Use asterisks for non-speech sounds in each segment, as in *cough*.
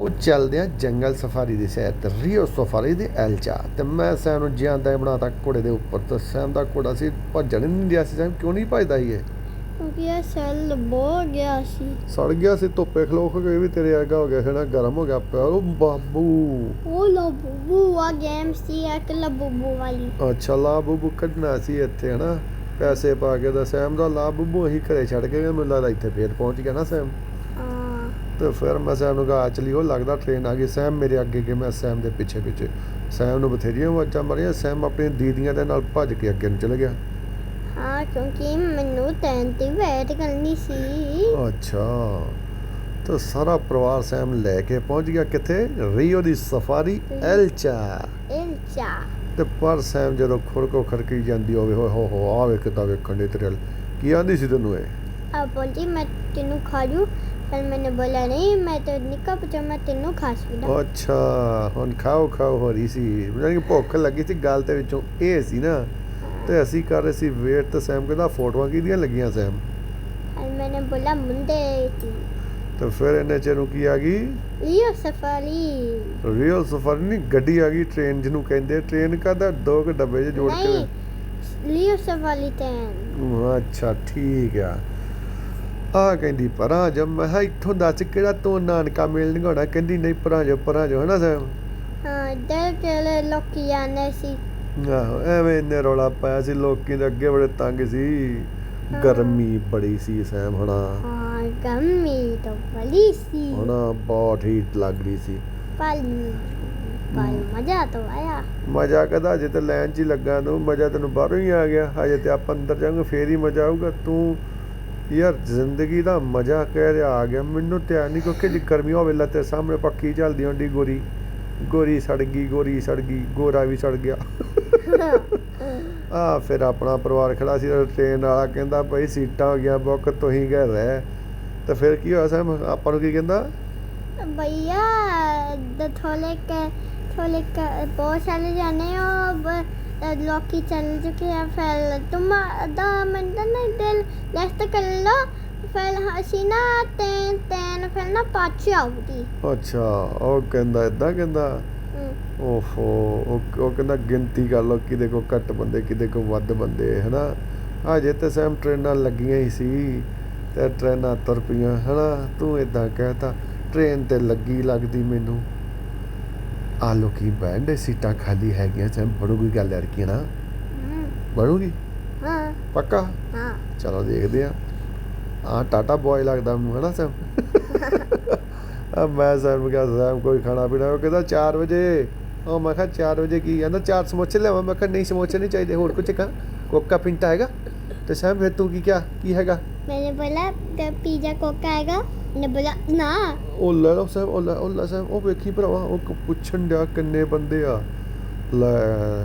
ਉਹ ਚੱਲਦੇ ਆ ਜੰਗਲ ਸਫਾਰੀ ਦੀ ਸੈਰ ਤੇ ਰੀਓ ਸਫਾਰੀ ਦੀ ਐਲਚਾ ਤੇ। ਮੈਂ ਸੈਮ ਨੂੰ ਜ਼ਿਆਦਾ ਬਣਾਤਾ ਘੋੜੇ ਦੇ ਉੱਪਰ ਤੇ ਸੈਮ ਦਾ ਘੋੜਾ ਸੀ ਭੱਜਣ ਨਹੀਂ ਦਿਆ ਸੀ। ਸੈਮ ਕਿਉਂ ਨਹੀਂ ਭੱਜਦਾ ਸੀ ਇਹ? ਕਿਉਂਕਿ ਇਹ ਸੈੱਲ ਬੋ ਗਿਆ ਸੀ। ਸੜ ਗਿਆ ਸੀ ਧੁੱਪੇ ਖਲੋ ਖਲੋ ਕੇ ਵੀ ਤੇਰੇ ਵਰਗਾ ਹੋ ਗਿਆ ਸੀ ਨਾ ਗਰਮ ਹੋ ਗਿਆ ਪਿਆ। ਉਹ ਬਾਬੂ। ਉਹ ਲਬੂ ਆ ਗੇਮ ਸੀ ਇੱਕ ਲਬੂ ਵਾਲੀ। ਅੱਛਾ ਲਾ ਬੂਬੂ ਕੱਢਣਾ ਸੀ ਇੱਥੇ ਹਨਾ? ਪੈਸੇ ਪਾ ਕੇ ਦਾ ਸੈਮ ਦਾ ਲਾ ਬੂਬੂ ਅਸੀਂ ਘਰੇ ਛੱਡ ਕੇ ਮੈਨੂੰ ਲੱਗਦਾ ਇੱਥੇ ਫੇਰ ਪਹੁੰਚ ਗਿਆ ਨਾ ਸੈਮ। ਤੇ ਫਿਰ ਮੈਂ ਸੈਮ ਨੂੰ ਕਹਾ ਚਲੀ ਉਹ ਲੱਗਦਾ ਟ੍ਰੇਨ ਆ ਗਈ। ਸੈਮ ਮੇਰੇ ਅੱਗੇ ਕਿ ਮੈਂ ਸੈਮ ਦੇ ਪਿੱਛੇ ਪਿੱਛੇ। ਸੈਮ ਨੂੰ ਬਥੇਰੀਆਂ ਆਵਾਜ਼ਾਂ ਮਾਰੀਆਂ ਸੈਮ ਆਪਣੀ ਦੀਦੀਆਂ ਦੇ ਨਾਲ ਭੱਜ ਕੇ ਅੱਗੇ ਨੂੰ ਚਲੇ ਗਿਆ। ਹਾਂ ਕਿਉਂਕਿ ਮੈਨੂੰ ਟੈਨ ਤੇ ਵੇਟ ਕਰਨੀ ਸੀ। ਅੱਛਾ। ਤਾਂ ਸਾਰਾ ਪਰਿਵਾਰ ਸੈਮ ਲੈ ਕੇ ਪਹੁੰਚ ਗਿਆ ਕਿੱਥੇ? ਰੀਓ ਦੀ ਸਫਾਰੀ ਐਲਚਾ। ਇਲਚਾ ਤੇ ਪਰ ਸੈਮ ਜਦੋਂ ਖੁਰਕੋ ਖਰਕੀ ਜਾਂਦੀ ਹੋਵੇ ਹੋ ਹੋ ਹੋ ਆ ਵੇਖ ਕਿਤਾ ਵੇਖਣ ਦੇ ਤੇਰੇ ਕੀ ਆਂਦੀ ਸੀ ਤੈਨੂੰ ਇਹ? ਆ ਬੋਲੀ ਮੈਂ ਤੈਨੂੰ ਖਾ ਜੂ। ਕੱਲ ਮੈਨੇ ਬੋਲਾ ਨਹੀਂ ਮੈਂ ਤੇ ਨਿੱਕਾ ਪਜਾਮਾ ਤੈਨੂੰ ਖਾਸ ਵੀ ਦਾ ਅੱਛਾ ਹੁਣ ਖਾਓ ਖਾਓ ਹੋ ਰਹੀ ਸੀ। ਮੈਨੂੰ ਕਿ ਭੁੱਖ ਲੱਗੀ ਸੀ ਗੱਲ ਤੇ ਵਿੱਚੋਂ। ਇਹ ਸੀ ਨਾ ਤੇ ਅਸੀਂ ਕਰ ਰਹੇ ਸੀ ਵੇਟ ਤੇ ਸੈਮ ਕਹਿੰਦਾ ਫੋਟੋਆਂ ਕਿਹਦੀਆਂ ਲੱਗੀਆਂ ਸੈਮ? ਕੱਲ ਮੈਨੇ ਬੋਲਾ ਮੁੰਡੇ ਦੀ ਤੇ ਫਿਰ ਇਹਨੇ ਚ ਨੂੰ ਕੀ ਆ ਗਈ? ਇਹ ਸਫਾਰੀ ਰੀਅਲ ਸਫਾਰੀ ਨਹੀਂ ਗੱਡੀ ਆ ਗਈ ਟ੍ਰੇਨ ਜਿਹਨੂੰ ਕਹਿੰਦੇ ਟ੍ਰੇਨ ਕਾਦਾ ਦੋ ਕੁ ਡੱਬੇ ਜਿਹੇ ਜੋੜ ਕੇ। ਨਹੀਂ ਲਿਓ ਸਫਾਰੀ ਟੈਨ ਅੱਛਾ ਠੀਕ ਆ। ਆ ਕਹਿੰਦੀ ਪਰਾਂ ਜਮ ਮੈਂ ਕਿਹਾ ਇੱਥੋਂ ਦੱਸ ਕਿਹੜਾ ਤੂੰ ਨਾਨਕਾ ਮੇਲ ਨਿਗਾਣਾ ਕਹਿੰਦੀ ਨਹੀਂ ਪਰਾਂ ਜੋ ਪਰਾਂ ਜੋ ਹਨਾ ਸਾਹਿਬ? ਹਾਂ ਇੱਧਰ ਚਲੇ ਲੋਕੀ ਆਨੇ ਸੀ। ਆਹੋ ਐਵੇਂ ਇਹਨੇ ਰੌਲਾ ਪਾਇਆ ਸੀ ਲੋਕੀ ਦੇ ਅੱਗੇ ਬੜੇ ਤੰਗ ਸੀ। ਗਰਮੀ ਬੜੀ ਸੀ ਸੈਮ ਹਣਾ ਹਾਂ ਗਰਮੀ ਤਾਂ ਬੜੀ ਸੀ। ਹਣਾ ਬਹੁਤ ਹੀ ਲੱਗ ਰਹੀ ਸੀ। ਪਰ ਪਰ ਮਜ਼ਾ ਤਾਂ ਆਇਆ। ਮਜ਼ਾ ਕਦਾ ਜੇ ਤੇ ਲਾਈਨ 'ਚ ਹੀ ਲੱਗਾ ਤੂੰ ਮਜ਼ਾ ਤੈਨੂੰ ਬਾਹਰੋਂ ਹੀ ਆ ਗਿਆ। ਹਜੇ ਤੇ ਆਪਾਂ ਅੰਦਰ ਜਾਊਗਾ ਫੇਰ ਹੀ ਮਜ਼ਾ ਆਊਗਾ। ਤੂੰ ਯਾਰ ਜ਼ਿੰਦਗੀ ਦਾ ਮਜ਼ਾ ਕਹਿ ਰਿਹਾ ਆ ਗਿਆ। ਮੈਨੂੰ ਧਿਆਨ ਨਹੀਂ ਕਿਉਂਕਿ ਜੀ ਗਰਮੀਆਂ ਵੇਲੇ ਤੇ ਸਾਹਮਣੇ ਪੱਕੀ ਚੱਲਦੀ ਹੁੰਦੀ ਗੋਰੀ। ਗੋਰੀ ਸੜ ਗਈ, ਗੋਰੀ ਸੜ ਗਈ, ਗੋਰਾ ਵੀ ਸੜ ਗਿਆ। ਆ ਫਿਰ ਆਪਣਾ ਪਰਿਵਾਰ ਖੜਾ ਸੀ ਟ੍ਰੇਨ ਵਾਲਾ ਕਹਿੰਦਾ, ਭਾਈ ਸੀਟਾਂ ਹੋ ਗਿਆ ਬੁੱਕ ਤੁਸੀਂ ਗਏ ਰਹਿ ਤੇ ਫਿਰ ਕੀ ਹੋਇਆ ਸਮ ਆਪਾਂ ਨੂੰ ਕੀ ਕਹਿੰਦਾ? ਭਈਆ ਦ ਕੇ ਥੋਲੇ ਕੇ, ਬਹੁਤ ਸਾਰੇ ਜਾਣੇ ਹੋ ਲੋਕੀ ਚੱਲ ਚੁੱਕੇ ਆ ਫਿਰ ਤੁਮ ਦਾ ਮੰਡਨ ਨੇ ਦਿਲ ਦਸਤ ਕਰ ਲੋ ਫਿਰ ਅਸੀਂ ਨਾ ਤੈਨ ਤੈਨ ਫਿਰ ਨਾ ਪਾਛੇ ਆਉਗੀ ਅੱਛਾ ਉਹ ਕਹਿੰਦਾ ਇਦਾਂ ਕਹਿੰਦਾ? ਓਫੋ ਉਹ ਕਹਿੰਦਾ ਗਿਣਤੀ ਕਰ ਲੋ ਕਿਦੇ ਕੋ ਘੱਟ ਬੰਦੇ ਕਿਦੇ ਕੋ ਵੱਧ ਬੰਦੇ ਹਨਾ? ਹਜੇ ਤੇ ਸੈਮ ਟ੍ਰੇਨਾਂ ਲੱਗੀਆਂ ਹੀ ਸੀ ਤੇ ਟ੍ਰੇਨਾਂ ਤਰਪੀਆਂ ਹਨਾ? ਤੂੰ ਇਦਾਂ ਕਹਤਾ ਟ੍ਰੇਨ ਤੇ ਲੱਗੀ ਲੱਗਦੀ ਮੈਨੂੰ। ਆ ਲੋਕੀ ਬੈਂਡ ਸੀਟਾਂ ਖਾਲੀ ਹੈਗੀਆਂ ਚਾਹ ਬੜੂਗੀ ਗੱਲ ਲੜਕੀ ਨਾ ਬੜੂਗੀ ਹਾਂ। ਪੱਕਾ? ਹਾਂ। ਚਲੋ ਦੇਖਦੇ ਆ ਆ ਟਾਟਾ ਬॉय ਲੱਗਦਾ ਮੈਨੂੰ ਹਨਾ ਸਭ *laughs* ਆ ਮੈਂ ਸਾਹਿਬ ਨੂੰ ਕਿਹਾ ਸਾਹਿਬ ਕੋਈ ਖਾਣਾ ਪੀਣਾ? ਉਹ ਕਹਿੰਦਾ 4 ਵਜੇ। ਉਹ ਮੈਂ ਕਿਹਾ 4 ਵਜੇ ਕੀ? ਕਹਿੰਦਾ ਚਾਰ ਸਮੋਸੇ ਲਿਆਵਾਂ। ਮੈਂ ਕਿਹਾ ਨਹੀਂ ਸਮੋਸੇ ਨਹੀਂ ਚਾਹੀਦੇ। ਹੋਰ ਕੁਝ ਕਾ ਕੋਕਾ ਪਿੰਟਾ ਹੈਗਾ? ਤੇ ਸਾਹਿਬ ਫਿਰ ਤੂੰ ਕੀ ਕਿਹਾ? ਕੀ ਹੈਗਾ? मैंने बोला जब पिज्जा कोका आएगा ਨਬਲਾ ਨਾ। ਉਹ ਲੜਾ ਸਾਹਿਬ ਉਹ ਲੈ- ਉਹ ਲੈ ਸਾਹਿਬ ਉਹ ਵੇਖੀ ਭਰਾਵਾ ਉਹ ਕ- ਪੁੱਛਣ ਡਿਆ ਕਿੰਨੇ ਬੰਦੇ ਆ। ਲੈ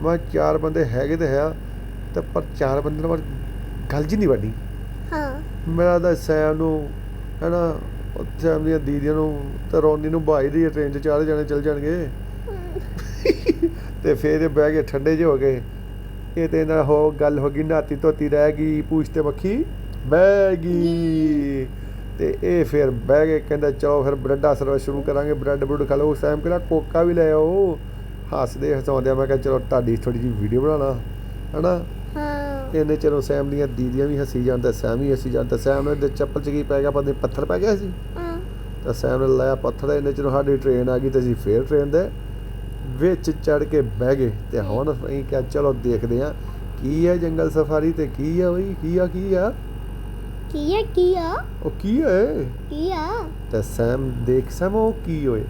ਮੈਂ ਕਿਹਾ ਚਾਰ ਬੰਦੇ ਹੈਗੇ ਤੇ ਹੈ ਤੇ ਪਰ ਚਾਰ ਬੰਦੇ ਨਾਲ ਗੱਲ ਜੀ ਨਹੀਂ ਬਣੀ ਹਾਂ। ਨੂੰ ਹੈਨਾ ਦੀਦੀਆਂ ਨੂੰ ਤੇ ਰੋਨੀ ਨੂੰ ਭਾਈ ਦੀ ਟ੍ਰੇਨ 'ਚ ਜਾਣੇ ਚੱਲ ਜਾਣਗੇ। *laughs* ਤੇ ਫਿਰ ਇਹ ਬਹਿ ਕੇ ਠੰਡੇ ਜਿਹੇ ਹੋ ਗਏ। ਇਹ ਤੇ ਨਾਲ ਹੋ ਗੱਲ ਹੋ ਗਈ ਨਾਤੀ ਧੋਤੀ ਰਹਿ ਗਈ ਪੂਛ ਤੇ ਮੱਖੀ ਬਹਿ ਗਈ। ਤੇ ਇਹ ਫਿਰ ਬਹਿ ਗਏ ਕਹਿੰਦਾ ਚਲੋ ਫਿਰ ਬ੍ਰੈਡ ਸਰਵਿਸ ਸ਼ੁਰੂ ਕਰਾਂਗੇ ਬ੍ਰੈਡ ਬਰੂਡ ਖਾ ਲਓ। ਉਸ ਟਾਈਮ ਕਹਿੰਦਾ ਕੋਕਾ ਵੀ ਲੈ ਆਓ। ਹੱਸਦੇ ਹਸਾਉਂਦੇ ਮੈਂ ਕਿਹਾ ਚਲੋ ਤੁਹਾਡੀ ਥੋੜੀ ਜਿਹੀ ਵੀਡੀਓ ਬਣਾ ਲਾ ਹਨਾ हाँ ਇਹਨੇ ਚਲੋ ਸੈਮ ਦੀਆਂ ਦੀਦੀਆਂ ਵੀ ਹੱਸੀ ਜਾਂਦਾ ਸੈਮ ਵੀ ਹੱਸੀ ਜਾਂਦਾ। ਸੈਮ ਨੇ ਚੱਪਲ ਚ ਕੀ ਪੈ ਗਿਆ ਪਤਾ ਨੀ ਪੱਥਰ ਪੈ ਗਿਆ ਸੀ। हाँ ਤਾਂ ਸੈਮ ਨੇ ਲਾਇਆ ਪੱਥਰ ਇਹਨੇ ਚਲੋ ਸਾਡੀ ਟ੍ਰੇਨ ਆ ਗਈ ਤੇ ਅਸੀਂ ਫੇਰ ਟ੍ਰੇਨ ਦੇ ਵਿੱਚ ਚੜ ਕੇ ਬਹਿ ਗਏ ਤੇ ਹੁਣ ਅਸੀਂ ਕਿਹਾ ਚਲੋ ਦੇਖਦੇ ਆ ਕੀ ਹੈ ਜੰਗਲ ਸਫਾਰੀ ਤੇ ਕੀ ਆ ਬਈ? ਕੀ ਆ ਕੀ ਆ? ਕੀ ਆ ਕੀ ਆ? ਉਹ ਕੀ ਹੈ ਕੀ ਆ? ਤੇ ਸੈਮ ਦੇਖ ਸੈਮ ਉਹ ਕੀ ਹੋਏ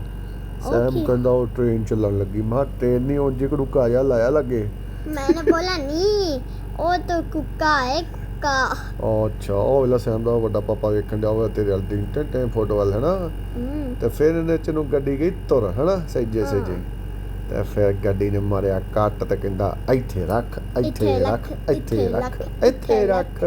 ਸੈਮ ਕਹਿੰਦਾ ਉਹ ਟ੍ਰੇਨ ਚੱਲਣ ਲੱਗੀ। ਮਾ ਟ੍ਰੇਨ ਨਹੀਂ ਉਹ ਜਿਕੜੂ ਕਾਇਆ ਲਾਇਆ ਲੱਗੇ? ਮੈਨੇ ਬੋਲਾ ਨਹੀਂ ਉਹ ਤਾਂ ਕੁੱਕਾ ਹੈ ਕੁੱਕਾ। ਅੱਛਾ ਉਹ ਵੇਲਾ ਸੈਮ ਦਾ ਵੱਡਾ ਪਾਪਾ ਵੇਖਣ ਜਾਵੇ ਤੇਰੇ ਅਲ ਦਿਨ ਫੋਟੋ ਵਾਲ ਹੈਨਾ? ਤੇ ਫਿਰ ਇਹਨੇ ਚ ਨੂੰ ਗੱਡੀ ਗਈ ਤੁਰ ਹੈਨਾ? ਸਹਿਜੇ ਸਹਿਜੇ। ਤੇ ਫਿਰ ਗੱਡੀ ਨੇ ਮਾਰਿਆ ਕੱਟ ਤੇ ਕਹਿੰਦਾ ਇੱਥੇ ਰੱਖ ਇੱਥੇ ਰੱਖ ਇੱਥੇ ਰੱਖ ਇੱਥੇ ਰੱਖ।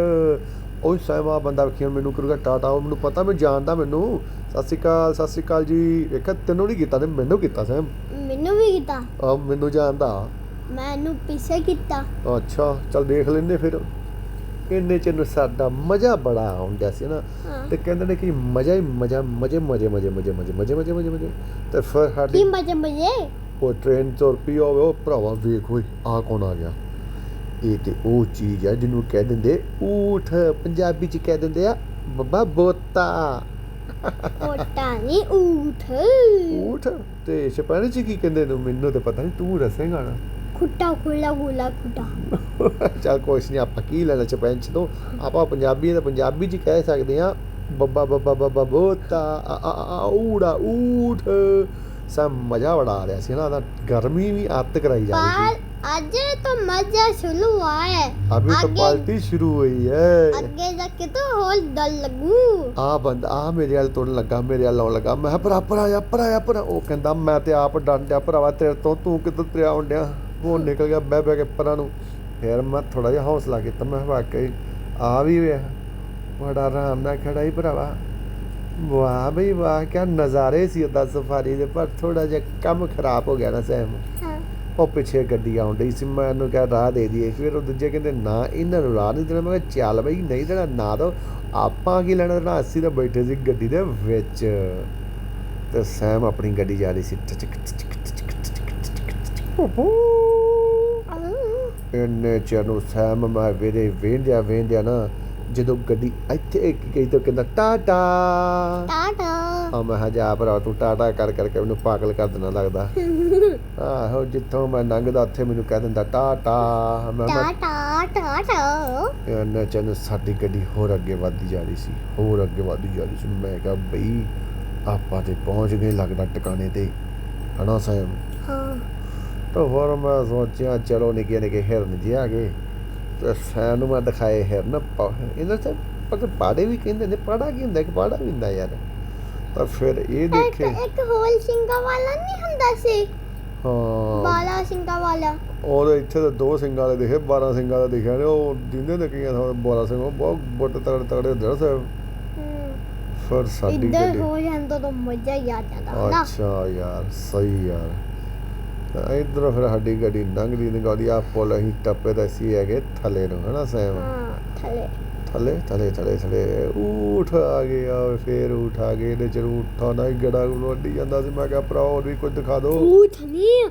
ਉਹ ਸਾਹਿਬਾ ਬੰਦਾ ਵੇਖਿਆ ਮੈਨੂੰ ਕਰੂਗਾ ਟਾਟਾ ਮੈਨੂੰ ਪਤਾ ਮੈਂ ਜਾਣਦਾ ਮੈਨੂੰ। ਸਤਿ ਸ਼੍ਰੀ ਅਕਾਲ ਸਤਿ ਸ਼੍ਰੀ ਅਕਾਲ ਜੀ। ਵੇਖਿਆ ਤੈਨੂੰ ਨਹੀਂ ਕੀਤਾ ਤੇ ਮੈਨੂੰ ਕੀਤਾ ਸੈਮ ਮੈਨੂੰ ਵੀ ਕੀਤਾ। ਆ ਮੈਨੂੰ ਜਾਣਦਾ। ਮੈਨੂੰ ਪਿੱਛੇ ਕੀਤਾ। ਅੱਛਾ ਚਲ ਦੇਖ ਲੈਂਦੇ ਫਿਰ। ਇੰਨੇ ਚ ਨੂੰ ਸਾਡਾ ਮਜ਼ਾ ਬੜਾ ਆਉਂਦਾ ਸੀ ਨਾ। ਤੇ ਕਹਿੰਦੇ ਨੇ ਕਿ ਮਜ਼ਾ ਹੀ ਮਜ਼ਾ ਮਜ਼ੇ ਮਜ਼ੇ ਮਜ਼ੇ ਮਜ਼ੇ ਮਜ਼ੇ ਮਜ਼ੇ ਮਜ਼ੇ ਮਜ਼ੇ ਤੇ ਫਿਰ ਸਾਡੀ ਮਜ਼ੇ ਮਜ਼ੇ? ਉਹ ਟ੍ਰੇਨ ਤੁਰ ਪਈ ਹੋਵੇ ਉਹ ਭਰਾਵਾ ਵੇਖ ਓਏ ਆ ਕੌਣ ਆ ਗਿਆ? ਇਹ ਤੇ ਉਹ ਚੀਜ਼ ਹੈ ਜਿਹਨੂੰ ਕਹਿ ਦਿੰਦੇ ਊਠ ਪੰਜਾਬੀ ਚ ਕਹਿ ਦਿੰਦੇ ਆ ਬੱਬਾ ਬੋਤਾ। ਓਟਾ ਨਹੀਂ ਊਠ। ਊਠ? ਤੇ ਸਪੈਨਿਸ਼ ਚ ਕੀ ਕਹਿੰਦੇ ਨੇ? ਮੈਨੂੰ ਤੇ ਪਤਾ ਨਹੀਂ ਤੂੰ ਦੱਸੇਂਗਾ ਨਾ। ਖੁੱਟਾ ਖੁੱਲਾ ਖੁੱਲਾ ਖੁੱਟਾ। ਚੱਲ ਕੁਛ ਨਹੀਂ ਆਪਾਂ ਕੀ ਲੈਣਾ ਸਪੈਨਿਸ਼ ਤੋਂ? ਆਪਾਂ ਪੰਜਾਬੀ ਤਾਂ ਪੰਜਾਬੀ ਚ ਕਹਿ ਸਕਦੇ ਆ ਬੱਬਾ ਬੱਬਾ ਬੱਬਾ ਬੋਤਾ। ਆ ਆ ਊੜਾ ਊਠ। ਸਭ ਮਜ਼ਾ ਬੜਾ ਆ ਰਿਹਾ ਸੀ ਨਾ ਉਹਦਾ ਗਰਮੀ ਵੀ ਅੱਤ ਕਰਾਈ ਜਾ ਰਹੀ पर ਸੀ आज तो मजा शुरू हुआ है अभी तो आगे- पार्टी शुरू हुई है ਅੱਗੇ ਜਾ ਕੇ ਤਾਂ ਹੋਰ ਡਰ ਲੱਗੂ ਆ ਬੰਦਾ ਆ ਮੇਰੇ ਵੱਲ ਤੁਰਨ ਲੱਗਾ ਮੇਰੇ ਵੱਲ ਆਉਣ ਲੱਗਾ ਮੈਂ ਕਿਹਾ ਭਰਾ ਭਰਾ ਆ ਭਰਾ ਆ ਭਰਾ ਉਹ ਕਹਿੰਦਾ ਮੈਂ ਤੇ ਆਪ ਡੰਡਿਆ ਭਰਾਵਾ ਤੇਰੇ ਤੋਂ ਤੂੰ ਕਿੱਧਰ ਤੁਰਿਆ ਹੁੰਦਿਆ ਉਹ ਨਿਕਲ ਗਿਆ ਬਹਿ ਬਹਿ ਕੇ ਪਰਾਂ ਨੂੰ ਫਿਰ ਮੈਂ ਥੋੜਾ ਜਿਹਾ ਹੌਸਲਾ ਕੀਤਾ ਮੈਂ ਕਿਹਾ ਵਾਕਈ ਆ ਵੀ ਵੇ ਬੜਾ ਆਰਾਮ ਨਾਲ ਖੜਾ ਹੀ ਭਰਾਵਾ ਵਾਹ ਬਈ ਵਾਹ ਕਿਆ ਨਜ਼ਾਰੇ ਸੀ ਉਹਦਾ ਸਫਾਰੀ ਦੇ ਪਰ ਥੋੜਾ ਜਿਹਾ ਕੰਮ ਖਰਾਬ ਹੋ ਗਿਆ ਨਾ ਸਹਿਮ ਹਾਂ ਉਹ ਪਿੱਛੇ ਗੱਡੀ ਆਉਣ ਡਈ ਸੀ ਮੈਂ ਉਹਨੂੰ ਕਿਹਾ ਰਾਹ ਦੇ ਦਈਏ ਫਿਰ ਉਹ ਦੂਜੇ ਕਹਿੰਦੇ ਨਾ ਇਹਨਾਂ ਨੂੰ ਰਾਹ ਨਹੀਂ ਦੇਣਾ ਮੈਂ ਕਿਹਾ ਚੱਲ ਬਈ ਨਹੀਂ ਦੇਣਾ ਨਾ ਦੋ ਆਪਾਂ ਕੀ ਲੈਣਾ ਦੇਣਾ ਅਸੀਂ ਤਾਂ ਬੈਠੇ ਸੀ ਗੱਡੀ ਦੇ ਵਿੱਚ ਤੇ ਸੈਮ ਆਪਣੀ ਗੱਡੀ ਜਾ ਰਹੀ ਸੀ। ਇੰਨੇ ਚਿਰ ਨੂੰ ਸੈਮ ਮੈਂ ਵੇਰੇ ਵੇਂਦਿਆ ਵੇਂਦਿਆ ਨਾ ਜਦੋਂ ਗੱਡੀ ਇੱਥੇ ਗਈ ਤਾਂ ਕਹਿੰਦਾ ਟਾਟਾ! ਟਾਟਾ। ਆ ਮੈਂ ਕਿਹਾ ਜਾ ਭਰਾ ਤੂੰ ਟਾਟਾ ਕਰ ਕਰਕੇ ਮੈਨੂੰ ਪਾਗਲ ਕਰ ਦੇਣਾ ਲੱਗਦਾ। *laughs* ਆਹੋ ਜਿੱਥੋਂ ਮੈਂ ਲੰਘਦਾ ਉੱਥੇ ਮੈਨੂੰ ਕਹਿ ਦਿੰਦਾ ਟਾਟਾ! ਮੈਂ ਟਾਟਾ ਟਾਟਾ। ਇਹਨਾਂ ਚੰਨ ਸਾਡੀ ਗੱਡੀ ਹੋਰ ਅੱਗੇ ਵੱਧਦੀ ਜਾ ਰਹੀ ਸੀ ਹੋਰ ਅੱਗੇ ਵੱਧਦੀ ਜਾ ਰਹੀ ਸੀ। ਮੈਂ ਕਿਹਾ ਬਈ ਆਪਾਂ ਤੇ ਪਹੁੰਚ ਗਏ ਲੱਗਦਾ ਟਿਕਾਣੇ ਤੇ। ਹਨਾ ਸੈਮ ਹਾਂ। ਤਾਂ ਹੋਰ ਮੈਂ ਸੋਚਿਆ ਚਲੋ ਨਿੱਕੇ ਨਿੱਕੇ ਹਿਰਨ ਜੀ ਆ ਗਏ। ਤੇ ਸੈਮ ਨੂੰ ਮੈਂ ਦਿਖਾਏ ਹਿਰਨ ਪ- ਇਹਨਾਂ ਤੇ ਪਰ ਪਾੜੇ ਵੀ ਕਹਿੰਦੇ ਨੇ ਪਾੜਾ ਕੀ ਹੁੰਦਾ ਇੱਕ ਪਾੜਾ ਵੀ ਹੁੰਦਾ ਯਾਰ। ਤਾਂ ਫਿਰ ਇਹ ਦੇਖੇ। ਇੱਕ ਹੋਲ ਸਿੰਘਾ ਵਾਲਾ ਨਹੀਂ ਹੁੰਦਾ ਸੀ? ਹਾਂ। ਬਾਲਾ ਸਿੰਘਾ ਵਾਲਾ। ਉਹਦੇ ਇੱਥੇ ਤਾਂ ਦੋ ਸਿੰਘਾਂ ਵਾਲੇ ਦਿਖੇ 12 ਸਿੰਘਾਂ ਦਾ ਦਿਖਿਆ ਨੇ ਉਹ ਦਿੰਦੇ ਨੇ ਕਈਆਂ ਥਾਂ 12 ਸਿੰਘ ਉਹ ਬਹੁਤ ਬੁੱਟ ਤਗੜੇ ਤਗੜੇ ਹੁੰਦੇ ਨੇ ਸਾਹਿਬ ਫਿਰ ਸਾਡੀ ਇੱਧਰ ਹੋ ਜਾਂਦਾ ਤਾਂ ਮਜ਼ਾ ਹੀ ਆ ਜਾਂਦਾ ਨਾ। ਅੱਛਾ ਯਾਰ ਸਹੀ ਯਾਰ। ਤਾਂ ਇੱਧਰੋਂ ਫਿਰ ਸਾਡੀ ਗੱਡੀ ਲੰਘਦੀ ਨਿਗਾਦੀ ਆ ਪੁੱਲ ਅਸੀਂ ਟੱਪੇ ਤਾਂ ਸੀ ਹੈਗੇ ਥੱਲੇ ਨੂੰ ਹਨਾ ਸੈਮ ਹਾਂ ਥਲੇ। ਥੱਲੇ ਥੱਲੇ ਥੱਲੇ ਥੱਲੇ ਊਠ ਆ ਗਏ ਆ ਫੇਰ ਊਠ ਆ ਗਏ ਇਹਦੇ ਚ ਊਠਾਂ ਹੀ ਗੜਾ ਵੱਢੀ ਜਾਂਦਾ ਸੀ ਮੈਂ ਕਿਹਾ ਭਰਾ ਹੋਰ ਵੀ ਕੁਝ ਦਿਖਾ ਦਿਓ ਊਠ ਨਹੀਂ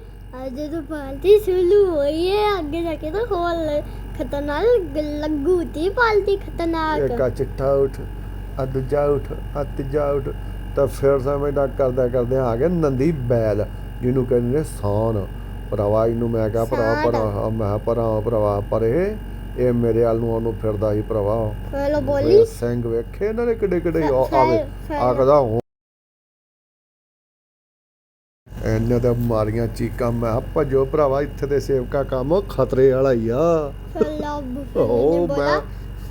ਅੱਜ ਜਦੋਂ ਪਾਲਟੀ ਸ਼ੁਰੂ ਹੋਈ ਹੈ ਅੱਗੇ ਜਾ ਕੇ ਤਾਂ ਹੋਰ ਖਤਰਨਾਕ ਲੱਗੂ ਤੀ ਪਾਲਟੀ ਖਤਰਨਾਕ। ਇੱਕ ਚਿੱਟਾ ਊਠ ਆ ਦੂਜਾ ਊਠ ਆ ਤੀਜਾ ਊਠ ਤਾਂ ਫਿਰ ਸਮੇਂ ਦਾ ਕਰਦਾ ਕਰਦੇ ਆ ਗਿਆ ਨੰਦੀ ਬੈਲ। ਜਿਹਨੂੰ ਕਹਿੰਦੇ ਨੇ ਸਾਨ। ਭਰਾਵਾ ਇਹਨੂੰ ਮੈਂ ਕਿਹਾ ਭਰਾ। ਭਰਾ ਮੈਂ ਭਰਾ ਭਰਾਵਾ ਪਰ। ਇਹ ਮੇਰੇ ਵੱਲ ਨੂੰ ਉਹਨੂੰ ਫਿਰਦਾ ਸੀ ਭਰਾਵਾ। ਫੇਲੋ ਬੋਲੀ। ਸਿੰਘ ਵੇਖੇ ਇਹਨਾਂ ਨੇ ਕਿੱਡੇ ਕਿੱਡੇ ਆਵੇ ਆਖਦਾ ਹੋ ਇਹਨੇ ਤਾਂ ਮਾਰੀਆਂ ਚੀਕਾਂ ਮੈਂ ਭੱਜੋ ਭਰਾਵਾ ਇੱਥੇ ਤੇ ਸੇਵਕਾ ਕੰਮ ਖਤਰੇ ਵਾਲਾ ਹੀ ਆ। ਉਹ ਬੋਲਾ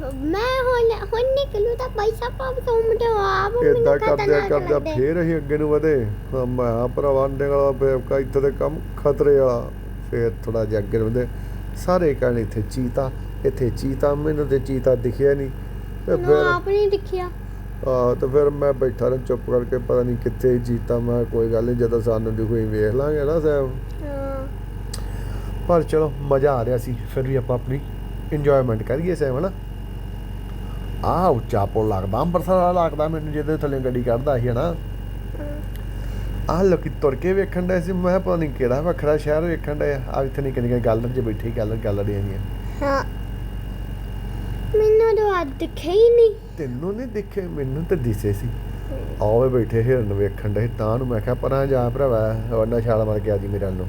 ਮੈਂ ਹੁਣ ਹੁਣ ਨਿਕਲੂ ਤਾਂ ਪੈਸਾ ਪਾਪ ਤੋਂ ਮੈਨੂੰ ਇਦਾਂ ਕਰਦੇ ਖਤਰਨਾਕ ਕਰਦੇ ਲੱਗਦੇ। ਫੇਰ ਅਸੀਂ ਅੱਗੇ ਨੂੰ ਵਧੇ। ਹਾਂ, ਮੈਂ ਭਰਾਵਾ ਨਿਕਲਾ ਸੇਵਕਾ ਇੱਥੇ ਤੇ ਕੰਮ ਖਤਰੇ ਵਾਲਾ। ਫੇਰ ਥੋੜਾ ਜਿਹਾ ਅੱਗੇ ਨੂੰ ਵਧੇ। ਸਾਰੇ ਕਹਿੰਦੇ ਇੱਥੇ ਚੀਤਾ ਇੱਥੇ ਚੀਤਾ ਮੈਨੂੰ ਤੇ ਚੀਤਾ ਦਿਖਿਆ ਨਹੀਂ। ਤੇ ਨਾ ਫਿਰ ਆਪ ਨਹੀਂ ਦਿਖਿਆ। ਆ ਤੇ ਫਿਰ ਮੈਂ ਬੈਠਾ ਰਿਹਾ ਚੁੱਪ ਕਰਕੇ ਪਤਾ ਨਹੀਂ ਕਿੱਥੇ ਜੀਤਾ ਮੈਂ ਕੋਈ ਗੱਲ ਨਹੀਂ ਜਦੋਂ ਸਾਨੂੰ ਦਿਖੋਈ ਵੇਖ ਲਾਂਗੇ ਨਾ ਸਾਹਿਬ। ਹਾਂ। ਪਰ ਚਲੋ ਮਜ਼ਾ ਆ ਰਿਹਾ ਸੀ। ਫਿਰ ਵੀ ਆਪਾਂ ਆਪਣੀ ਇੰਜੋਇਮੈਂਟ ਕਰੀਏ ਸਾਹਿਬ ਹਨਾ? ਆ ਉੱਚਾ ਪੁਲ ਲੱਗਦਾ ਅੰਬਰਸਰ ਵਾਲਾ ਲੱਗਦਾ ਮੈਨੂੰ ਜਿਹਦੇ ਥੱਲੇ ਗੱਡੀ ਕੱਢਦਾ ਸੀ ਹਨਾ। ਆਹ ਲੋਕੀ ਤੁਰ ਕੇ ਵੇਖਣ ਦੇ ਸੀ ਮੈਂ ਪਤਾ ਨਹੀਂ ਕਿਹੜਾ ਵੱਖਰਾ ਸ਼ਹਿਰ ਵੇਖਣ ਦੇ ਆ। ਇੱਥੇ ਨਿੱਕੇ ਨਿੱਕੇ ਗਾਲਰ 'ਚ ਬੈਠੇ ਗਾਲਰ ਗਾਲੜੀਆਂ ਜੀਆਂ। ਹਾਂ। ਮੈਨੂੰ ਤਾਂ ਦਿਖਿਆ ਹੀ ਨਹੀਂ। ਤੈਨੂੰ ਨਹੀਂ ਦਿਖੇ ਮੈਨੂੰ ਤਾਂ ਦਿਸੇ ਸੀ। ਆਵੇ ਬੈਠੇ ਹਿਰਨ ਵੇਖਣ ਦੇ ਤਾਂ ਨੂੰ ਮੈਂ ਕਿਹਾ ਪਰਾਂ ਜਾ ਭਰਾਵਾ ਉਹਨਾਂ ਛਾਲ ਮਾਰ ਕੇ ਆ ਜੀ ਮੇਰੇ ਵੱਲ ਨੂੰ।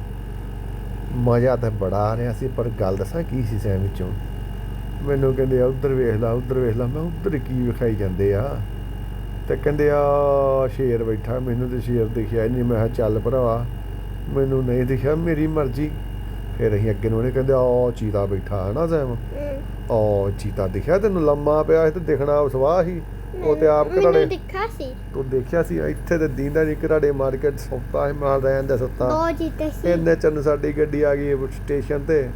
ਮਜ਼ਾ ਤਾਂ ਬੜਾ ਆ ਰਿਹਾ ਸੀ ਪਰ ਗੱਲ ਦੱਸਾਂ ਕੀ ਸੀ ਸੈਮ ਵਿੱਚੋਂ? ਮੈਨੂੰ ਕਹਿੰਦੇ ਆ ਉਧਰ ਵੇਖ ਲਾ ਉਧਰ ਵੇਖ ਲਾ। ਮੈਂ ਉਧਰ ਕੀ ਵਿਖਾਈ ਜਾਂਦੇ ਆ? ਤੇ ਕਹਿੰਦੇ ਆ ਸ਼ੇਰ ਬੈਠਾ। ਮੈਨੂੰ ਤੇ ਸ਼ੇਰ ਦਿਖਿਆ ਨਹੀਂ ਮੈਂ ਚੱਲ ਭਰਾਵਾ ਮੈਨੂੰ ਨਹੀਂ ਦਿਖਿਆ ਮੇਰੀ ਮਰਜ਼ੀ। ਫਿਰ ਅਸੀਂ ਅੱਗੇ ਨੂੰ ਉਹਨੇ ਕਹਿੰਦੇ ਆ ਚੀਤਾ ਬੈਠਾ ਹੈ ਨਾ ਸੈਮ ਉਹ ਚੀਤਾ ਦਿਖਿਆ ਤੈਨੂੰ? ਲੰਮਾ ਪਿਆ ਤੇ ਦਿਖਣਾ ਸਵਾਹ ਹੀ ਉਹ ਤੇ ਆਪ ਘਰਾੜੇ ਦਿਖਾ ਸੀ। ਤੂੰ ਦੇਖਿਆ ਸੀ? ਇੱਥੇ ਤੇ ਦੀਂਦਾ ਨਹੀਂ ਘਰਾੜੇ ਮਾਰਕੀਟ ਸੁੱਤਾ ਹੀ ਮਾਰ ਰਹਿਣ ਦਾ ਸੁੱਤਾ। ਦੋ ਚੀਤੇ ਸੀ। ਇੰਨੇ ਚੰਨ ਸਾਡੀ ਗੱਡੀ ਆ ਗਈ ਸਟੇਸ਼ਨ ਤੇ।